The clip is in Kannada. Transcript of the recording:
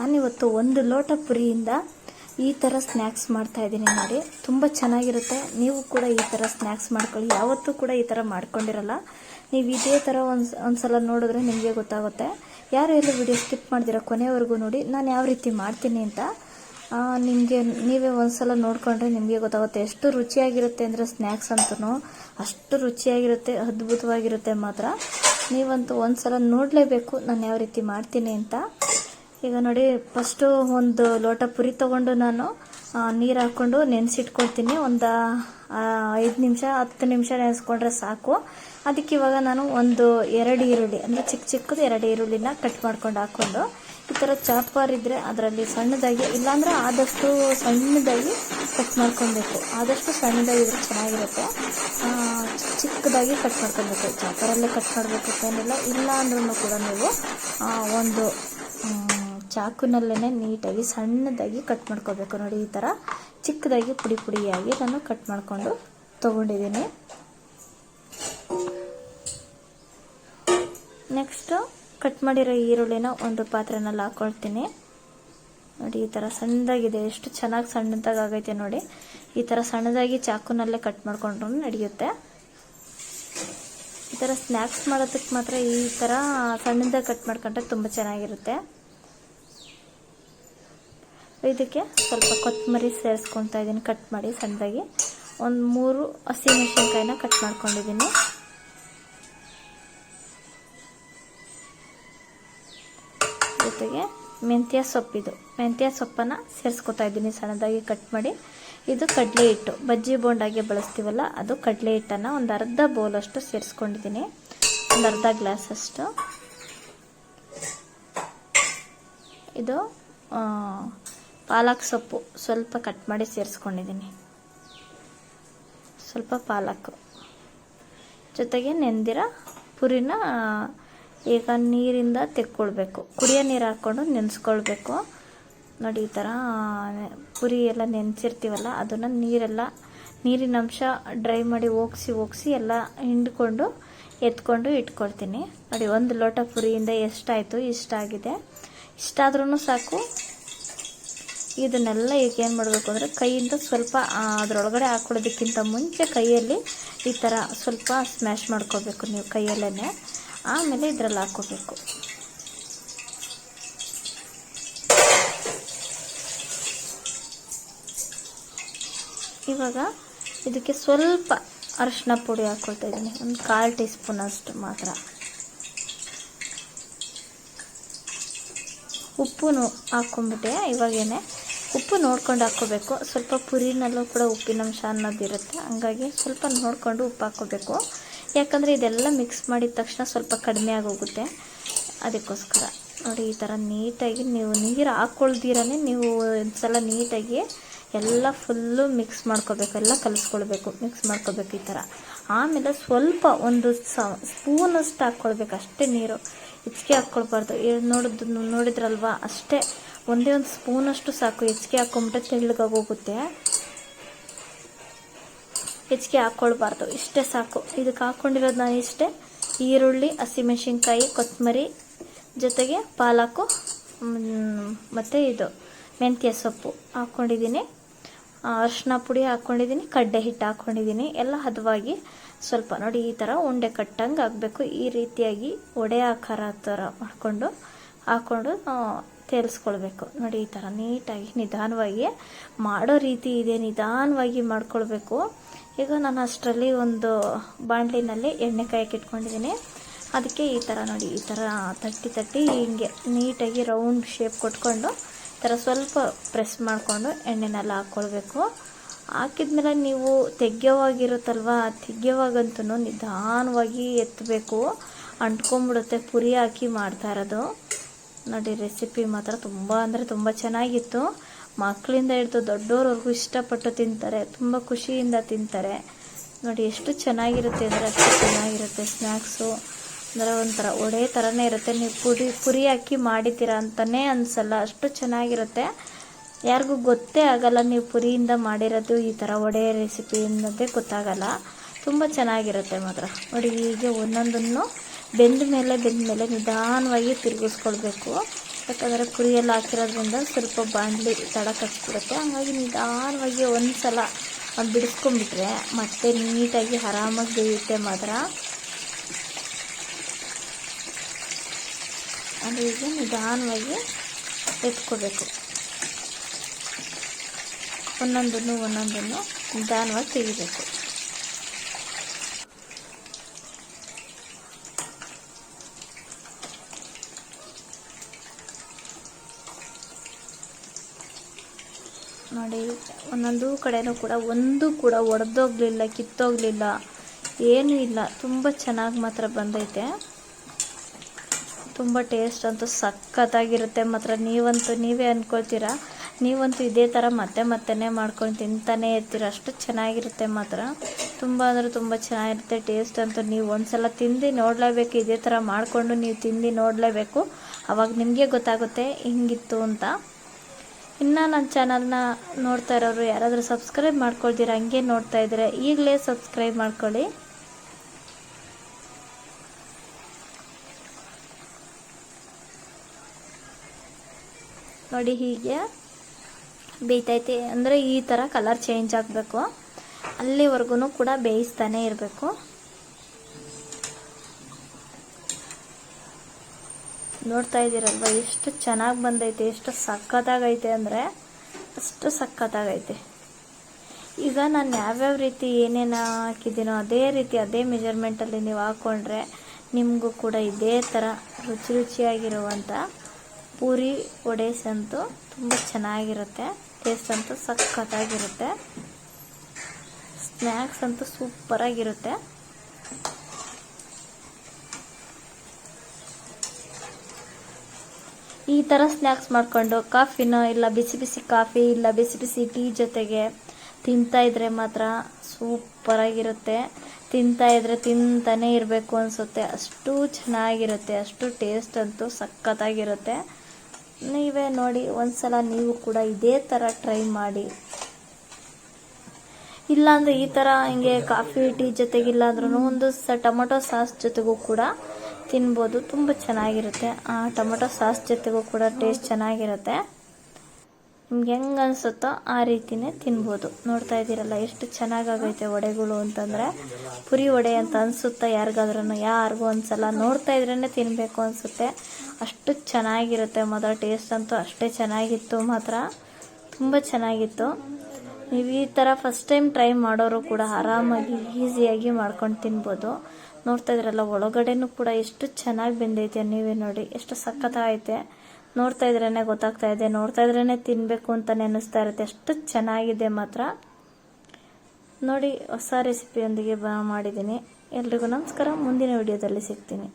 ನಾನಿವತ್ತು ಒಂದು ಲೋಟ ಪುರಿಯಿಂದ ಈ ಥರ ಸ್ನ್ಯಾಕ್ಸ್ ಮಾಡ್ತಾ ಇದ್ದೀನಿ ನೋಡಿ. ತುಂಬ ಚೆನ್ನಾಗಿರುತ್ತೆ. ನೀವು ಕೂಡ ಈ ಥರ ಸ್ನ್ಯಾಕ್ಸ್ ಮಾಡ್ಕೊಳ್ಳಿ. ಯಾವತ್ತೂ ಕೂಡ ಈ ಥರ ಮಾಡ್ಕೊಂಡಿರಲ್ಲ. ನೀವು ಇದೇ ಥರ ಒಂದು ಒಂದ್ಸಲ ನೋಡಿದ್ರೆ ನಿಮಗೆ ಗೊತ್ತಾಗುತ್ತೆ. ಯಾರು ಎಲ್ಲ ವಿಡಿಯೋ ಸ್ಕಿಪ್ ಮಾಡಿದಿರ ಕೊನೆವರೆಗೂ ನೋಡಿ. ನಾನು ಯಾವ ರೀತಿ ಮಾಡ್ತೀನಿ ಅಂತ ನಿಮಗೆ ನೀವೇ ಒಂದ್ಸಲ ನೋಡಿಕೊಂಡ್ರೆ ನಿಮಗೆ ಗೊತ್ತಾಗುತ್ತೆ. ಎಷ್ಟು ರುಚಿಯಾಗಿರುತ್ತೆ ಅಂದರೆ ಸ್ನ್ಯಾಕ್ಸ್ ಅಂತೂ ಅಷ್ಟು ರುಚಿಯಾಗಿರುತ್ತೆ, ಅದ್ಭುತವಾಗಿರುತ್ತೆ ಮಾತ್ರ. ನೀವಂತೂ ಒಂದ್ಸಲ ನೋಡಲೇಬೇಕು ನಾನು ಯಾವ ರೀತಿ ಮಾಡ್ತೀನಿ ಅಂತ. ಈಗ ನೋಡಿ ಫಸ್ಟು ಒಂದು ಲೋಟ ಪುರಿ ತೊಗೊಂಡು ನಾನು ನೀರು ಹಾಕ್ಕೊಂಡು ನೆನೆಸಿಟ್ಕೊಳ್ತೀನಿ. ಒಂದು ಐದು ನಿಮಿಷ, ಹತ್ತು ನಿಮಿಷ ನೆನೆಸ್ಕೊಂಡ್ರೆ ಸಾಕು. ಅದಕ್ಕೆ ಇವಾಗ ನಾನು ಒಂದು ಎರಡು ಈರುಳ್ಳಿ, ಅಂದರೆ ಚಿಕ್ಕ ಚಿಕ್ಕದು ಎರಡು ಈರುಳ್ಳಿನ ಕಟ್ ಮಾಡ್ಕೊಂಡು ಹಾಕ್ಕೊಂಡು ಈ ಥರ ಚಾಪರ್ ಇದ್ದರೆ ಅದರಲ್ಲಿ ಸಣ್ಣದಾಗಿ, ಇಲ್ಲಾಂದರೆ ಆದಷ್ಟು ಸಣ್ಣದಾಗಿ ಕಟ್ ಮಾಡ್ಕೊಬೇಕು ಆದಷ್ಟು ಸಣ್ಣದಾಗಿದ್ರೆ ಚೆನ್ನಾಗಿರುತ್ತೆ. ಚಿಕ್ಕದಾಗಿ ಕಟ್ ಮಾಡ್ಕೊಬೇಕು ಚಾಪರಲ್ಲೇ ಕಟ್ ಮಾಡಬೇಕು ಏನಿಲ್ಲ. ಇಲ್ಲ ಅಂದ್ರೂ ಕೂಡ ನೀವು ಒಂದು ಚಾಕುನಲ್ಲೇ ನೀಟಾಗಿ ಸಣ್ಣದಾಗಿ ಕಟ್ ಮಾಡ್ಕೋಬೇಕು. ನೋಡಿ, ಈ ಥರ ಚಿಕ್ಕದಾಗಿ ಪುಡಿ ಪುಡಿಯಾಗಿ ನಾನು ಕಟ್ ಮಾಡಿಕೊಂಡು ತೊಗೊಂಡಿದ್ದೀನಿ. ನೆಕ್ಸ್ಟು ಕಟ್ ಮಾಡಿರೋ ಈರುಳ್ಳಿನ ಒಂದು ಪಾತ್ರೆನಲ್ಲಿ ಹಾಕ್ಕೊಳ್ತೀನಿ ನೋಡಿ, ಈ ಥರ ಸಣ್ಣದಾಗಿದೆ. ಎಷ್ಟು ಚೆನ್ನಾಗಿ ಸಣ್ಣದಾಗಿ ಆಗೈತೆ ನೋಡಿ. ಈ ಥರ ಸಣ್ಣದಾಗಿ ಚಾಕುನಲ್ಲೇ ಕಟ್ ಮಾಡಿಕೊಂಡ್ರೂ ನಡೆಯುತ್ತೆ. ಈ ಥರ ಸ್ನ್ಯಾಕ್ಸ್ ಮಾಡೋದಕ್ಕೆ ಮಾತ್ರ ಈ ಥರ ಸಣ್ಣದಾಗಿ ಕಟ್ ಮಾಡ್ಕೊಂಡ್ರೆ ತುಂಬ ಚೆನ್ನಾಗಿರುತ್ತೆ. ಇದಕ್ಕೆ ಸ್ವಲ್ಪ ಕೊತ್ತಂಬರಿ ಸೇರಿಸ್ಕೊತಾ ಇದ್ದೀನಿ ಕಟ್ ಮಾಡಿ ಸಣ್ಣದಾಗಿ. ಒಂದು ಮೂರು ಹಸಿಮೆಣಸಿನ್ಕಾಯಿನ ಕಟ್ ಮಾಡ್ಕೊಂಡಿದ್ದೀನಿ. ಜೊತೆಗೆ ಮೆಂತ್ಯ ಸೊಪ್ಪಿದು ಮೆಂತ್ಯ ಸೊಪ್ಪನ್ನು ಸೇರಿಸ್ಕೊತಾ ಇದ್ದೀನಿ ಸಣ್ಣದಾಗಿ ಕಟ್ ಮಾಡಿ. ಇದು ಕಡಲೆ ಹಿಟ್ಟು. ಬಜ್ಜಿ ಬೋಂಡಾಗೆ ಬಳಸ್ತೀವಲ್ಲ, ಅದು ಕಡಲೆ ಹಿಟ್ಟನ್ನು ಒಂದು ಅರ್ಧ ಬೌಲಷ್ಟು ಸೇರಿಸ್ಕೊಂಡಿದ್ದೀನಿ. ಒಂದು ಅರ್ಧ ಗ್ಲಾಸಷ್ಟು ಇದು ಪಾಲಕ್ ಸೊಪ್ಪು ಸ್ವಲ್ಪ ಕಟ್ ಮಾಡಿ ಸೇರಿಸ್ಕೊಂಡಿದ್ದೀನಿ. ಸ್ವಲ್ಪ ಪಾಲಕ್. ಜೊತೆಗೆ ನೆಂದಿರ ಪುರಿನ ಈಗ ನೀರಿಂದ ತೆಕ್ಕೊಳ್ಬೇಕು. ಕುಡಿಯೋ ನೀರು ಹಾಕ್ಕೊಂಡು ನೆನೆಸ್ಕೊಳ್ಬೇಕು. ನೋಡಿ ಈ ಥರ ಪುರಿ ಎಲ್ಲ ನೆನೆಸಿರ್ತೀವಲ್ಲ, ಅದನ್ನು ನೀರೆಲ್ಲ, ನೀರಿನ ಅಂಶ ಡ್ರೈ ಮಾಡಿ ಹೋಗ್ಸಿ ಹೋಗ್ಸಿ ಎಲ್ಲ ಹಿಂಡ್ಕೊಂಡು ಎತ್ಕೊಂಡು ಇಟ್ಕೊಳ್ತೀನಿ. ನೋಡಿ, ಒಂದು ಲೋಟ ಪುರಿಯಿಂದ ಎಷ್ಟಾಯಿತು, ಇಷ್ಟಾಗಿದೆ. ಇಷ್ಟಾದ್ರೂ ಸಾಕು. ಇದನ್ನೆಲ್ಲ ಈಗ ಏನು ಮಾಡಬೇಕು ಅಂದರೆ ಕೈಯಿಂದ ಸ್ವಲ್ಪ ಅದರೊಳಗಡೆ ಹಾಕೊಳ್ಳೋದಕ್ಕಿಂತ ಮುಂಚೆ ಕೈಯಲ್ಲಿ ಈ ಥರ ಸ್ವಲ್ಪ ಸ್ಮ್ಯಾಶ್ ಮಾಡ್ಕೋಬೇಕು ನೀವು ಕೈಯಲ್ಲೇ ಆಮೇಲೆ ಇದರಲ್ಲಿ ಹಾಕ್ಕೋಬೇಕು. ಇವಾಗ ಇದಕ್ಕೆ ಸ್ವಲ್ಪ ಅರಶಿನ ಪುಡಿ ಹಾಕ್ಕೊಳ್ತಾ ಇದ್ದೀನಿ. ಒಂದು ಕಾಲು ಟೀ ಸ್ಪೂನ್ ಅಷ್ಟು ಮಾತ್ರ. ಉಪ್ಪು ಹಾಕ್ಕೊಂಬಿಟ್ಟೆ ಇವಾಗೇನೆ ಉಪ್ಪು ನೋಡ್ಕೊಂಡು ಹಾಕ್ಕೋಬೇಕು. ಸ್ವಲ್ಪ ಪುರಿನಲ್ಲೂ ಕೂಡ ಉಪ್ಪಿನಂಶ ಅನ್ನೋದಿರುತ್ತೆ ಹಂಗಾಗಿ ಸ್ವಲ್ಪ ನೋಡಿಕೊಂಡು ಉಪ್ಪು ಹಾಕ್ಕೋಬೇಕು. ಯಾಕಂದರೆ ಇದೆಲ್ಲ ಮಿಕ್ಸ್ ಮಾಡಿದ ತಕ್ಷಣ ಸ್ವಲ್ಪ ಕಡಿಮೆ ಆಗೋಗುತ್ತೆ. ಅದಕ್ಕೋಸ್ಕರ ನೋಡಿ ಈ ಥರ ನೀಟಾಗಿ ನೀವು ನೀರು ಹಾಕ್ಕೊಳ್ದಿರನೇ ನೀವು ಒಂದ್ಸಲ ನೀಟಾಗಿ ಎಲ್ಲ ಫುಲ್ಲು ಮಿಕ್ಸ್ ಮಾಡ್ಕೋಬೇಕು. ಎಲ್ಲ ಕಲಿಸ್ಕೊಳ್ಬೇಕು. ಮಿಕ್ಸ್ ಮಾಡ್ಕೋಬೇಕು ಈ ಥರ ಆಮೇಲೆ ಸ್ವಲ್ಪ ಒಂದು ಸ್ಪೂನಷ್ಟು ಹಾಕ್ಕೊಳ್ಬೇಕು. ಅಷ್ಟೇ ನೀರು. ಹೆಚ್ಚಿಗೆ ಹಾಕ್ಕೊಳ್ಬಾರ್ದು. ನೋಡಿದ್, ನೋಡಿದ್ರಲ್ವಾ? ಅಷ್ಟೇ ಒಂದೇ ಒಂದು ಸ್ಪೂನಷ್ಟು ಸಾಕು. ಹೆಚ್ಚಿಗೆ ಹಾಕೊಂಬಿಟ್ರೆ ತೆಳ್ಳಗಾಗೋಗುತ್ತೆ. ಹೆಚ್ಚಿಗೆ ಹಾಕ್ಕೊಳ್ಬಾರ್ದು ಇಷ್ಟೇ ಸಾಕು. ಇದಕ್ಕೆ ಹಾಕ್ಕೊಂಡಿರೋದು ನಾನು ಇಷ್ಟೇ. ಈರುಳ್ಳಿ, ಹಸಿಮೆಣ್ಸಿನ್ಕಾಯಿ, ಕೊತ್ತಂಬರಿ, ಜೊತೆಗೆ ಪಾಲಕು ಮತ್ತು ಇದು ಮೆಂತ್ಯ ಸೊಪ್ಪು ಹಾಕ್ಕೊಂಡಿದ್ದೀನಿ ಅರಿಶಿನ ಪುಡಿ ಹಾಕ್ಕೊಂಡಿದ್ದೀನಿ ಕಡ್ಡೆ ಹಿಟ್ಟು ಹಾಕ್ಕೊಂಡಿದ್ದೀನಿ ಎಲ್ಲ ಹದವಾಗಿ ಸ್ವಲ್ಪ ನೋಡಿ ಈ ಥರ ಉಂಡೆ ಕಟ್ಟಂಗೆ ಆಗಬೇಕು ಈ ರೀತಿಯಾಗಿ ಒಡೆ ಆಕಾರ ಥರ ಮಾಡಿಕೊಂಡು ಹಾಕ್ಕೊಂಡು ಆ, ತೇಲಿಸ್ಕೊಳ್ಬೇಕು. ನೋಡಿ ಈ ಥರ ನೀಟಾಗಿ ನಿಧಾನವಾಗಿ ಮಾಡೋ ರೀತಿ ಇದೆ ನಿಧಾನವಾಗಿ ಮಾಡ್ಕೊಳ್ಬೇಕು. ಈಗ ನಾನು ಅಷ್ಟರಲ್ಲಿ ಒಂದು ಬಾಣಲಿನಲ್ಲಿ ಎಣ್ಣೆ ಕಾಯಕ್ಕೆ ಇಟ್ಕೊಂಡಿದ್ದೀನಿ. ಅದಕ್ಕೆ ಈ ಥರ ನೋಡಿ ಈ ಥರ ತಟ್ಟಿ ತಟ್ಟಿ ಹಿಂಗೆ ನೀಟಾಗಿ ರೌಂಡ್ ಶೇಪ್ ಕೊಟ್ಕೊಂಡು ಈ ಥರ ಸ್ವಲ್ಪ ಪ್ರೆಸ್ ಮಾಡಿಕೊಂಡು ಎಣ್ಣೆನೆಲ್ಲ ಹಾಕ್ಕೊಳ್ಬೇಕು. ಹಾಕಿದ್ಮೇಲೆ ನೀವು ತೆಗ್ಯೋವಾಗಿರುತ್ತಲ್ವ ತೆಗ್ಯೋವಾಗಂತೂ ನಿಧಾನವಾಗಿ ಎತ್ತಬೇಕು. ಅಂಟ್ಕೊಂಬಿಡುತ್ತೆ ಪುರಿ ಹಾಕಿ ಮಾಡ್ತಾ ಇರೋದು. ನೋಡಿ ರೆಸಿಪಿ ಮಾತ್ರ ತುಂಬ ಅಂದರೆ ತುಂಬ ಚೆನ್ನಾಗಿತ್ತು. ಮಕ್ಕಳಿಂದ ಹಿಡಿದು ದೊಡ್ಡವ್ರವ್ರಿಗೂ ಇಷ್ಟಪಟ್ಟು ತಿಂತಾರೆ, ತುಂಬ ಖುಷಿಯಿಂದ ತಿಂತಾರೆ. ನೋಡಿ, ಎಷ್ಟು ಚೆನ್ನಾಗಿರುತ್ತೆ ಅಂದರೆ ಅಷ್ಟು ಚೆನ್ನಾಗಿರುತ್ತೆ ಸ್ನ್ಯಾಕ್ಸು ಅಂದರೆ ಒಂಥರ ಒಡೆ ಥರನೇ ಇರುತ್ತೆ. ನೀವು ಪುರಿ ಪುರಿ ಹಾಕಿ ಮಾಡಿದ್ದೀರಾ ಅಂತಲೇ ಅನಿಸಲ್ಲ, ಅಷ್ಟು ಚೆನ್ನಾಗಿರುತ್ತೆ. ಯಾರಿಗೂ ಗೊತ್ತೇ ಆಗಲ್ಲ, ನೀವು ಪುರಿಯಿಂದ ಮಾಡಿರೋದು ಈ ಥರ ಒಡೆ ರೆಸಿಪಿ ಅನ್ನೋದೇ ಗೊತ್ತಾಗಲ್ಲ. ತುಂಬ ಚೆನ್ನಾಗಿರುತ್ತೆ ಮಾತ್ರ. ನೋಡಿ, ಹೀಗೆ ಒಂದೊಂದನ್ನು ಬೆಂದ ಮೇಲೆ ಬೆಂದ ಮೇಲೆ ನಿಧಾನವಾಗಿ ತಿರುಗಿಸ್ಕೊಳ್ಬೇಕು. ಯಾಕಂದರೆ ಕುರಿಯೆಲ್ಲ ಹಾಕಿರೋದ್ರಿಂದ ಸ್ವಲ್ಪ ಬಾಣಲಿ ತಡ ಕಟ್ಬಿಡುತ್ತೆ ಹಾಗಾಗಿ ನಿಧಾನವಾಗಿ ಒಂದು ಸಲ ಬಿಡಿಸ್ಕೊಂಡ್ಬಿಟ್ರೆ ಮತ್ತೆ ನೀಟಾಗಿ ಆರಾಮಾಗಿ ಬೇಯುತ್ತೆ ಮಾತ್ರ. ಅದು ಈಗ ನಿಧಾನವಾಗಿ ಎತ್ಕೋಬೇಕು ಒಂದೊಂದನ್ನು ಒಂದೊಂದನ್ನು ನಿಧಾನವಾಗಿ ತೆಗಿಬೇಕು. ನೋಡಿ ಒಂದೊಂದು ಕಡೆನೂ ಕೂಡ, ಒಂದು ಕೂಡ ಒಡೆದೋಗ್ಲಿಲ್ಲ, ಕಿತ್ತೋಗಲಿಲ್ಲ, ಏನೂ ಇಲ್ಲ. ತುಂಬ ಚೆನ್ನಾಗಿ ಮಾತ್ರ ಬಂದೈತೆ. ತುಂಬ ಟೇಸ್ಟ್ ಅಂತೂ ಸಖತ್ತಾಗಿರುತ್ತೆ ಮಾತ್ರ. ನೀವಂತೂ ನೀವೇ ಅಂದ್ಕೊಳ್ತೀರಾ ನೀವಂತೂ ಇದೇ ಥರ ಮತ್ತೆ ಮತ್ತೆನೇ ಮಾಡ್ಕೊಂಡು ತಿಂತಾನೇ ಇರ್ತೀರ? ಅಷ್ಟು ಚೆನ್ನಾಗಿರುತ್ತೆ ಮಾತ್ರ. ತುಂಬ ಅಂದರೆ ತುಂಬ ಚೆನ್ನಾಗಿರುತ್ತೆ ಟೇಸ್ಟ್ ಅಂತೂ. ನೀವು ಒಂದ್ಸಲ ತಿಂದು ನೋಡಲೇಬೇಕು, ಇದೇ ಥರ ಮಾಡಿಕೊಂಡು ನೀವು ತಿಂದು ನೋಡಲೇಬೇಕು. ಅವಾಗ ನಿಮಗೆ ಗೊತ್ತಾಗುತ್ತೆ, ಹಿಂಗಿತ್ತು ಅಂತ. ಇನ್ನು ನನ್ನ ಚಾನಲ್ನ ನೋಡ್ತಾ ಇರೋರು ಯಾರಾದರೂ ಸಬ್ಸ್ಕ್ರೈಬ್ ಮಾಡ್ಕೊಳ್ತೀರ, ಹಂಗೆ ನೋಡ್ತಾ ಇದ್ರೆ ಈಗಲೇ ಸಬ್ಸ್ಕ್ರೈಬ್ ಮಾಡ್ಕೊಳ್ಳಿ. ನೋಡಿ ಹೀಗೆ ಬೇಯ್ತೈತೆ. ಅಂದರೆ ಈ ಥರ ಕಲರ್ ಚೇಂಜ್ ಆಗಬೇಕು. ಅಲ್ಲಿವರೆಗೂ ಕೂಡ ಬೇಯಿಸ್ತಾನೆ ಇರಬೇಕು. ನೋಡ್ತಾ ಇದ್ದೀರಲ್ವ? ಎಷ್ಟು ಚೆನ್ನಾಗಿ ಬಂದೈತೆ, ಎಷ್ಟು ಸಖತ್ತಾಗೈತೆ ಅಂದರೆ ಅಷ್ಟು ಸಖತ್ತಾಗೈತೆ. ಈಗ ನಾನು ಯಾವ್ಯಾವ ರೀತಿ ಏನೇನು ಹಾಕಿದ್ದೀನೋ ಅದೇ ರೀತಿ, ಅದೇ ಮೆಜರ್ಮೆಂಟಲ್ಲಿ ನೀವು ಹಾಕ್ಕೊಂಡ್ರೆ ನಿಮಗೂ ಕೂಡ ಇದೇ ಥರ ರುಚಿ ರುಚಿಯಾಗಿರುವಂಥ ಪೂರಿ ಒಡೇಸ್ ಅಂತೂ ತುಂಬ ಚೆನ್ನಾಗಿರುತ್ತೆ ಟೇಸ್ಟ್ ಅಂತೂ ಸಖತ್ತಾಗಿರುತ್ತೆ ಸ್ನ್ಯಾಕ್ಸ್ ಅಂತೂ ಸೂಪರಾಗಿರುತ್ತೆ ಈ ಥರ ಸ್ನ್ಯಾಕ್ಸ್ ಮಾಡಿಕೊಂಡು ಕಾಫಿನೋ ಇಲ್ಲ ಬಿಸಿ ಬಿಸಿ ಕಾಫಿ ಇಲ್ಲ ಬಿಸಿ ಬಿಸಿ ಟೀ ಜೊತೆಗೆ ತಿಂತಾ ಇದ್ರೆ ಮಾತ್ರ ಸೂಪರಾಗಿರುತ್ತೆ ತಿಂತಾ ಇದ್ರೆ ತಿಂತಾನೆ ಇರಬೇಕು ಅನಿಸುತ್ತೆ. ಅಷ್ಟು ಚೆನ್ನಾಗಿರುತ್ತೆ, ಅಷ್ಟು ಟೇಸ್ಟ್ ಅಂತೂ ಸಖತ್ತಾಗಿರುತ್ತೆ. ನೀವೇ ನೋಡಿ, ಒಂದ್ಸಲ ನೀವು ಕೂಡ ಇದೇ ಥರ ಟ್ರೈ ಮಾಡಿ. ಇಲ್ಲಾಂದ್ರೆ ಈ ಥರ ಹಿಂಗೆ ಕಾಫಿ ಟೀ ಜೊತೆಗಿಲ್ಲ ಅಂದ್ರೂ ಒಂದು ಸ ಟೊಮೊಟೊ ಸಾಸ್ ಜೊತೆಗೂ ಕೂಡ ತಿನ್ಬೋದು. ತುಂಬ ಚೆನ್ನಾಗಿರುತ್ತೆ. ಆ ಟೊಮೊಟೊ ಸಾಸ್ ಜೊತೆಗೂ ಕೂಡ ಟೇಸ್ಟ್ ಚೆನ್ನಾಗಿರುತ್ತೆ. ನಿಮ್ಗೆ ಹೆಂಗೆ ಅನಿಸುತ್ತೋ ಆ ರೀತಿನೇ ತಿನ್ಬೋದು. ನೋಡ್ತಾ ಇದ್ದೀರಲ್ಲ, ಎಷ್ಟು ಚೆನ್ನಾಗಾಗೈತೆ ವಡೆಗಳು ಅಂತಂದರೆ. ಪುರಿ ವಡೆ ಅಂತ ಅನಿಸುತ್ತಾ ಯಾರಿಗಾದ್ರೂ ಯಾರಿಗೂ ಒಂದ್ಸಲ ನೋಡ್ತಾ ಇದ್ರೇ ತಿನ್ನಬೇಕು ಅನಿಸುತ್ತೆ. ಅಷ್ಟು ಚೆನ್ನಾಗಿರುತ್ತೆ ಮೊದಲ ಟೇಸ್ಟ್ ಅಂತೂ ಅಷ್ಟೇ ಚೆನ್ನಾಗಿತ್ತು ಮಾತ್ರ. ತುಂಬ ಚೆನ್ನಾಗಿತ್ತು. ನೀವು ಈ ಥರ ಫಸ್ಟ್ ಟೈಮ್ ಟ್ರೈ ಮಾಡೋರು ಕೂಡ ಆರಾಮಾಗಿ ಈಸಿಯಾಗಿ ಮಾಡ್ಕೊಂಡು ತಿನ್ಬೋದು. ನೋಡ್ತಾ ಇದ್ರಲ್ಲ, ಒಳಗಡೆನೂ ಕೂಡ ಎಷ್ಟು ಚೆನ್ನಾಗಿ ಬೆಂದೈತೆ ನೀವೇ ನೋಡಿ, ಎಷ್ಟು ಸಖತ್ತಾಗೈತೆ. ನೋಡ್ತಾ ಇದ್ರೇ ಗೊತ್ತಾಗ್ತಾ ಇದೆ, ನೋಡ್ತಾ ಇದ್ರೇ ತಿನ್ನಬೇಕು ಅಂತ ಅನ್ನಿಸ್ತಾ ಇರುತ್ತೆ, ಎಷ್ಟು ಚೆನ್ನಾಗಿದೆ ಮಾತ್ರ. ನೋಡಿ, ಹೊಸ ರೆಸಿಪಿಯೊಂದಿಗೆ ಬ ಮಾಡಿದ್ದೀನಿ. ಎಲ್ರಿಗೂ ನಮಸ್ಕಾರ, ಮುಂದಿನ ವಿಡಿಯೋದಲ್ಲಿ ಸಿಗ್ತೀನಿ.